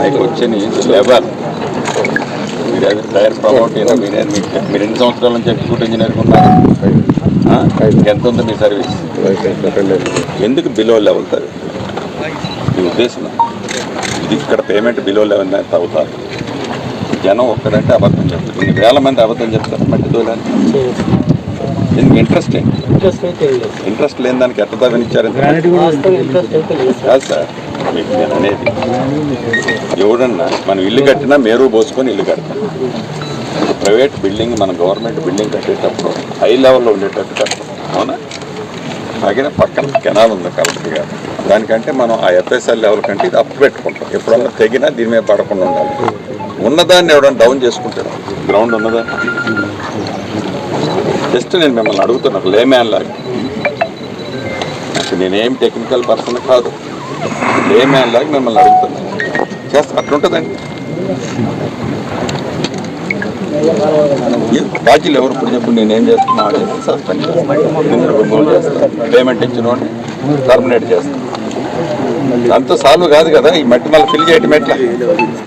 మీకు వచ్చి లెవెల్ మీరు అది టైర్ ప్రమోట్ అయినా మీరే మీకు మీరు ఎన్ని సంవత్సరాల నుంచి ఎగ్జిక్యూటివ్ ఇంజనీర్ ఉన్నారు? ఎంత ఉంది మీ సర్వీస్? ఎందుకు బిలో లెవెల్ సార్? మీ ఉద్దేశం ఇది ఇక్కడ పేమెంట్ బిలో లెవెల్ అయితే అవుతారు జనం ఒక్కడంటే అబద్ధం చెప్తారు. కొన్ని వేల మంది అబద్ధం చెప్తారు. మట్టి దోలని దీనికి ఇంట్రెస్ట్ ఇంట్రెస్ట్ లేని దానికి ఎట్ట తవ్వనిచ్చారు సార్ కాదు సార్ మీకు నేను అనేది. ఎవడన్నా మనం ఇల్లు కట్టినా మేరు పోసుకొని ఇల్లు కడతాం. ప్రైవేట్ బిల్డింగ్ మన గవర్నమెంట్ బిల్డింగ్ కట్టేటప్పుడు హై లెవెల్లో ఉండేటట్టు కడతాం. అవునా? అలాగే పక్కన కెనాల్ ఉంది కరెక్ట్ గారు దానికంటే మనం ఆ ఎఫ్ఎస్ఎల్ లెవెల్ కంటే ఇది అప్పు పెట్టుకుంటాం. ఎప్పుడన్నా తెగినా దీని మీద పడకుండా ఉండాలి. ఉన్నదాన్ని ఎవడన్నా డౌన్ చేసుకుంటాడు? గ్రౌండ్ ఉన్నదా? జస్ట్ నేను మిమ్మల్ని అడుగుతున్నాను లే మ్యాన్ లాగా నేనేం టెక్నికల్ పర్సన్ కాదు. లేమ్యాన్ లాగా మిమ్మల్ని అడుగుతున్నా. చేస్తా అట్లుంటుందండి. బాకీలు ఎవరు ఇప్పుడు చెప్పు నేనేం చేస్తున్నా సస్పెండ్ చేస్తాను పేమెంట్ ఇచ్చిన టర్మినేట్ చేస్తాను అంత సాల్వ్ కాదు కదా ఈ మట్టి మళ్ళీ ఫిల్ చేయటం ఎట్లా?